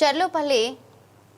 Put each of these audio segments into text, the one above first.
చెర్లోపల్లి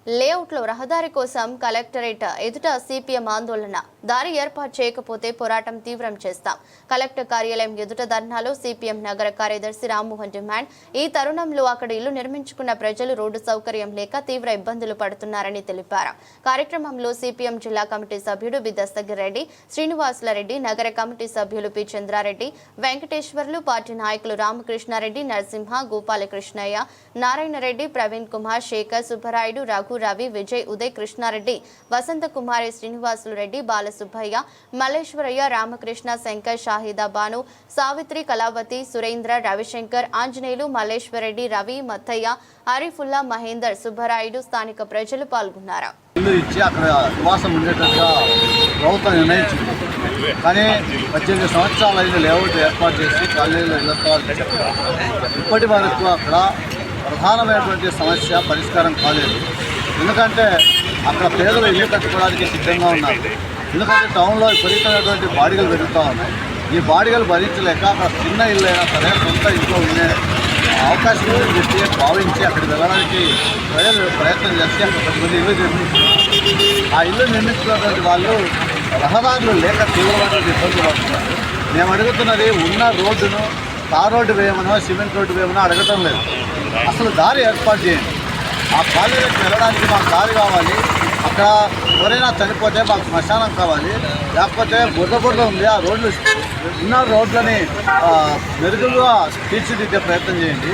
లేఅవుట్లో రహదారి కోసం కలెక్టరేట్ ఎదుట సిపిఎం ఆందోళన. దారి ఏర్పాటు చేయకపోతే పోరాటం తీవ్రం చేస్తాం. కలెక్టర్ కార్యాలయం ఎదుట ధర్నాలో సిపిఎం నగర కార్యదర్శి రామ్మోహన్ డిమాండ్ ఈ తరుణంలో అక్కడ ఇల్లు నిర్మించుకున్న ప్రజలు రోడ్డు సౌకర్యం లేక తీవ్ర ఇబ్బందులు పడుతున్నారని తెలిపారు. కార్యక్రమంలో సిపిఎం జిల్లా కమిటీ సభ్యుడు బిదస్తగిరెడ్డి శ్రీనివాసులరెడ్డి నగర కమిటీ సభ్యులు పి. చంద్రారెడ్డి వెంకటేశ్వర్లు పార్టీ నాయకులు రామకృష్ణారెడ్డి నరసింహ గోపాలకృష్ణయ్య నారాయణరెడ్డి ప్రవీణ్ కుమార్ శేఖర్ సుబ్బరాయుడు రఘు రవి విజయ్ ఉదయ్ కృష్ణారెడ్డి వసంత కుమారి శ్రీనివాసులు రెడ్డి బాల బాలసుబ్బయ్య మల్లేశ్వరయ్య రామకృష్ణ శంకర్ షాహిదా బాను సావిత్రి కళావతి సురేంద్ర రవిశంకర్ ఆంజనేయులు మల్లేశ్వరరెడ్డి రవి మత్తయ్య అరిఫుల్లా మహేందర్ సుబ్బరాయుడు స్థానిక ప్రజలు పాల్గొన్నారు. ఇల్లు ఇచ్చి అక్కడ నివాసం ఉండేటట్టుగా ప్రభుత్వం నిర్ణయించింది. కానీ పద్దెనిమిది సంవత్సరాలు అయిన లేఅవుట్ ఏర్పాటు చేసి కాలనీలో ఇళ్ళతో ఇప్పటి వరకు అక్కడ ప్రధానమైనటువంటి సమస్య పరిష్కారం కాలేదు. ఎందుకంటే అక్కడ పేదలు ఇల్లు కట్టుకోవడానికి సిద్ధంగా ఉన్నారు. ఎందుకంటే టౌన్లో విపరీతమైనటువంటి బాడిగలు పెరుగుతూ ఉన్నాయి. ఈ బాడిగలు భరించలేక అక్కడ చిన్న ఇల్లు అయినా సరే సొంత ఇంట్లో ఉండే అవకాశం దృష్టి భావించి అక్కడికి వెళ్ళడానికి ప్రజలు ప్రయత్నం చేస్తే అక్కడ కొంతమంది ఇల్లు నిర్మించుకున్నారు ఆ ఇల్లు నిర్మించుకున్నటువంటి వాళ్ళు రహదారులు లేక తీవ్రమైనటువంటి ఇబ్బందులు పడుతున్నారు. మేము అడుగుతున్నది ఉన్న రోడ్డును తార్ రోడ్డు వేయమనో సిమెంట్ రోడ్డు వేయమనో అడగటం లేదు. అసలు దారి ఏర్పాటు చేయండి. ఆ కాలేజీకి వెళ్ళడానికి మాకు దారి కావాలి. అక్కడ ఎవరైనా చనిపోతే మాకు శ్మశానం కావాలి. లేకపోతే బుర్ర బుర్ర ఉంది ఆ రోడ్లు. ఉన్న రోడ్లని మెరుగులుగా తీర్చిదిద్దే ప్రయత్నం చేయండి.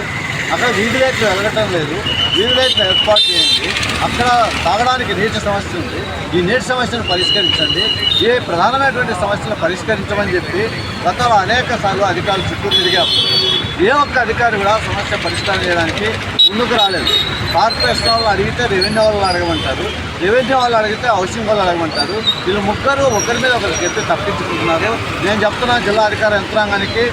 అక్కడ వీధి లైట్లు వెళ్ళటం లేదు. వీధి లైట్లు ఏర్పాటు చేయండి. అక్కడ తాగడానికి నీటి సమస్య ఉంది. ఈ నీటి సమస్యను పరిష్కరించండి. ఏ ప్రధానమైనటువంటి సమస్యను పరిష్కరించమని చెప్పి గతంలో అనేక సార్లు అధికారులు చుట్టూ తిరిగారు ఏ ఒక్క అధికారి కూడా సమస్య పరిష్కారం చేయడానికి ముందుకు రాలేదు. కార్పొరేషన్ వాళ్ళు అడిగితే రెవెన్యూ వాళ్ళు అడగమంటారు. రెవెన్యూ వాళ్ళు అడిగితే హౌసింగ్ వాళ్ళు అడగమంటారు. వీళ్ళు ముగ్గురు ఒకరి మీద ఒకరికి చెప్పి తప్పించుకుంటున్నారు. నేను చెప్తున్నాను జిల్లా అధికార యంత్రాంగానికి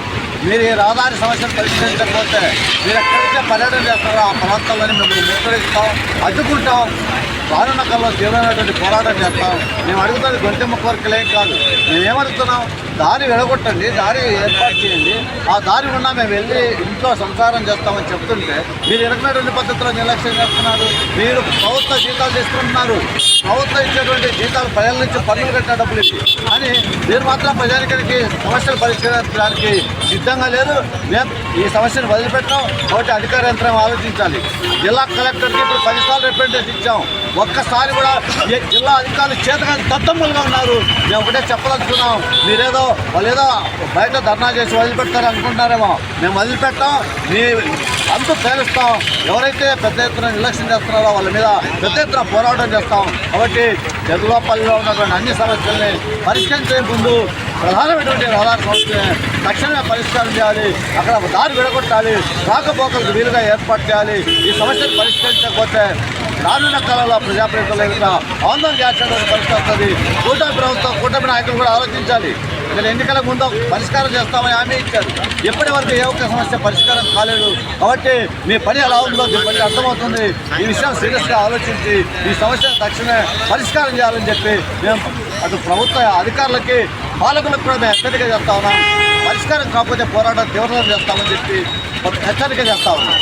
మీరు ఈ రహదారి సమస్యను పరిష్కరించకపోతే మీరు ఎక్కడైతే పర్యటన చేస్తారో ఆ ప్రాంతాల్లోని మిమ్మల్ని ముక్కడిస్తాం అడ్డుకుంటాం. రానున్న తీవ్రమైనటువంటి పోరాటం చేస్తాం. మేము అడుగుతున్నది గొంతె ముక్క వరకులేం కాదు. మేమేమడుగుతున్నాం దారి వెడగొట్టండి దారి ఏర్పాటు చేయండి. ఆ దారి ఉన్నా మేము వెళ్ళి ఇంట్లో సంసారం చేస్తామని చెప్తుంటే మీరు ఇరకమైనటువంటి పద్ధతిలో నిర్లక్ష్యం చేస్తున్నారు. మీరు ప్రభుత్వ జీతాలు తీసుకుంటున్నారు. ప్రభుత్వం ఇచ్చేటువంటి జీతాలు ప్రజల నుంచి పన్నులు కట్టిన డబ్బులు ఇవి. కానీ మీరు మాత్రం ప్రజానికానికి సమస్యలు పరిష్కరించడానికి సిద్ధంగా లేదు మేము ఈ సమస్యను వదిలిపెట్టడం ఒకటి అధికార యంత్రం ఆలోచించాలి. జిల్లా కలెక్టర్కి ఇప్పుడు పదిసార్లు రిప్రజెంటేషన్ ఇచ్చాం. ఒక్కసారి కూడా జిల్లా అధికారులు చేతగా దత్తమ్ములుగా ఉన్నారు. మేము ఒకటే చెప్పదలుచుకున్నాం. మీరేదో వాళ్ళేదో బయట ధర్నా చేసి వదిలిపెడతారు అనుకుంటారేమో మేము వదిలిపెట్టాం. మీ అంత తేలుస్తాం ఎవరైతే పెద్ద ఎత్తున నిర్లక్ష్యం చేస్తున్నారో వాళ్ళ మీద పెద్ద ఎత్తున పోరాటం చేస్తాం. కాబట్టి జగలోపల్లిలో ఉన్నటువంటి అన్ని సమస్యల్ని పరిష్కరించే ముందు ప్రధానమైనటువంటి రహదారి సమస్యని తక్షణమే పరిష్కారం చేయాలి. అక్కడ దారి విడగొట్టాలి. రాకపోకలకు వీలుగా ఏర్పాటు చేయాలి. ఈ సమస్యను పరిష్కరించకపోతే రానున్న కాలంలో ప్రజాప్రతినిధుల ఎదుట ఆందోళన చేసేటువంటి పరిస్థితి వస్తుంది. కూటమి ప్రభుత్వం కూటమి నాయకులు కూడా ఆలోచించాలి. ఇక్కడ ఎన్నికల ముందు పరిష్కారం చేస్తామని హామీ ఇచ్చారు. ఎప్పటి వరకు ఏ ఒక్క సమస్య పరిష్కారం కాలేదు. కాబట్టి మీ పని ఎలా ఉందో పని అర్థమవుతుంది. ఈ విషయం సీరియస్గా ఆలోచించి ఈ సమస్యను తక్షణమే పరిష్కారం చేయాలని చెప్పి మేము అటు ప్రభుత్వ అధికారులకి పాలకులకు కూడా మేము హెచ్చరిక చేస్తా ఉన్నాం. పరిష్కారం కాకపోతే పోరాటం తీవ్రతరం చేస్తామని చెప్పి హెచ్చరిక చేస్తా ఉన్నాం.